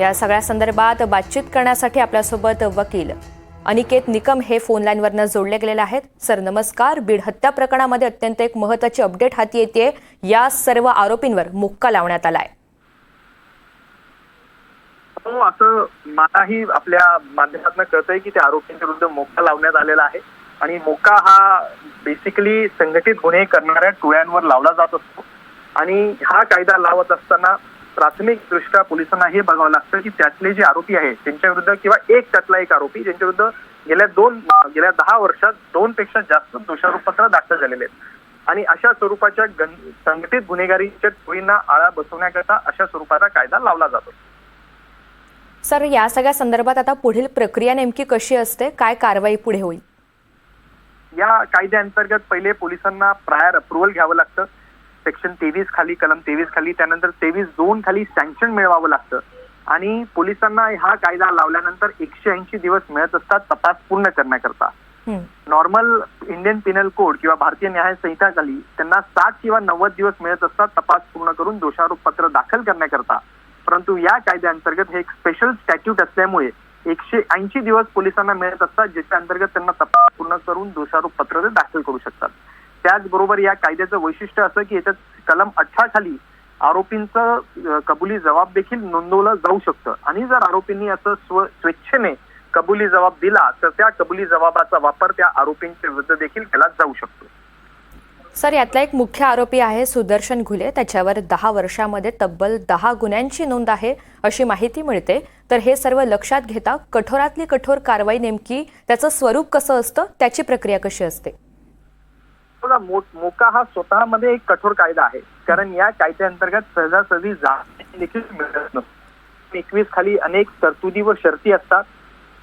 या सगळ्या संदर्भात बातचीत करण्यासाठी आपल्यासोबत वकील अनिकेत निकम हे फोन लाईनवरनं जोडले गेलेले आहेत. सर नमस्कार. बीड हत्या प्रकरणामध्ये अत्यंत एक महत्वाची अपडेट हाती येते या सर्व आरोपींवर मुक्का लावण्यात आलाय. हो असं मलाही आपल्या माध्यमातून कळतंय की त्या आरोपींच्या विरुद्ध मोका लावण्यात आलेला आहे. आणि मोका हा बेसिकली संघटित गुन्हे करणाऱ्या टोळ्यांवर लावला जात असतो. आणि हा कायदा लावत असताना प्राथमिक दृष्ट्या पोलिसांना हे बघावं लागतं की त्यातले जे आरोपी आहेत त्यांच्या विरुद्ध किंवा एक त्यातला एक आरोपी ज्यांच्या विरुद्ध गेल्या दोन गेल्या दहा वर्षात दोन पेक्षा जास्त दोषारोपपत्र दाखल झालेले आहेत. आणि अशा स्वरूपाच्या संघटित गुन्हेगारीच्या टोळींना आळा बसवण्याकरता अशा स्वरूपाचा कायदा लावला जातो. सर या सगळ्या संदर्भात आता पुढील प्रक्रिया नेमकी कशी असते? काय कारवाई पुढे होईल? या कायद्याअंतर्गत पहिले पोलिसांना प्रायर अप्रुव्हल घ्यावं लागतं. सेक्शन तेवीस खाली कलम तेवीस खाली त्यानंतर तेवीस दोन खाली सँक्शन मिळवावं लागतं. आणि पोलिसांना हा कायदा लावल्यानंतर एकशे ऐंशी दिवस मिळत असतात तपास पूर्ण करण्याकरता. नॉर्मल इंडियन पिनल कोड किंवा भारतीय न्याय संहिताखाली त्यांना साठ किंवा नव्वद दिवस मिळत असतात तपास पूर्ण करून दोषारोप पत्र दाखल करण्याकरता. परंतु या कायद्याअंतर्गत हे एक स्पेशल स्टॅट्यूट असल्यामुळे एकशे ऐंशी दिवस पोलिसांना मिळत असतात ज्याच्या अंतर्गत त्यांना तपास पूर्ण करून दोषारोप पत्र दाखल करू शकतात. त्याचबरोबर या कायद्याचं वैशिष्ट्य असं की याच्यात कलम अठरा खाली आरोपींचं कबुली जबाब देखील नोंदवलं जाऊ शकतं. आणि जर आरोपींनी असं स्व स्वेच्छेने कबुली जबाब दिला तर त्या कबुली जबाबाचा वापर त्या आरोपींच्या विरुद्ध देखील केला जाऊ शकतो. सर यातला एक मुख्य आरोपी आहे सुदर्शन घुले. त्याच्यावर दहा वर्षामध्ये तब्बल दहा गुन्ह्यांची नोंद आहे अशी माहिती मिळते. तर हे सर्व लक्षात घेता कठोरातली कठोर कारवाई नेमकी त्याचं स्वरूप कसं असतं? त्याची प्रक्रिया कशी असते? बघा मोका हा स्वतःमध्ये एक कठोर कायदा आहे. कारण या कायद्याअंतर्गत सहजासहजी जामीन देखील मिळत नसतो. एकवीस खाली अनेक तरतुदी व शर्ती असतात.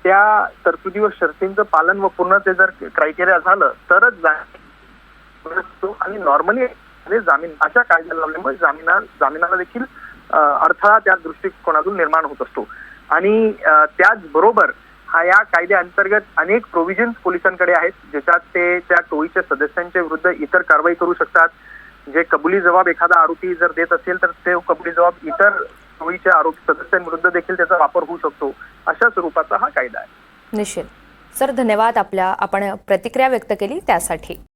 त्या तरतुदी व शर्तींचं पालन व पूर्ण ते जर क्रायटेरिया झालं तरच जामीन आणि नॉर्मली जामीन अशा कायद्या लावल्यामुळे जामिना जामिनाला देखील अडथळा त्या दृष्टिकोनातून निर्माण होत असतो. आणि त्याचबरोबर हा या कायद्याअंतर्गत अनेक प्रोव्हिजन्स पोलिसांकडे आहेत ज्याच्यात ते त्या टोळीच्या सदस्यांच्या विरुद्ध इतर कारवाई करू शकतात. जे कबुली जबाब एखादा आरोपी जर देत असेल तर ते कबुली जबाब इतर टोळीच्या आरोपी सदस्यांविरुद्ध देखील त्याचा वापर होऊ शकतो. अशा स्वरूपाचा हा कायदा आहे. निश्चित. सर धन्यवाद आपल्या आपण प्रतिक्रिया व्यक्त केली त्यासाठी.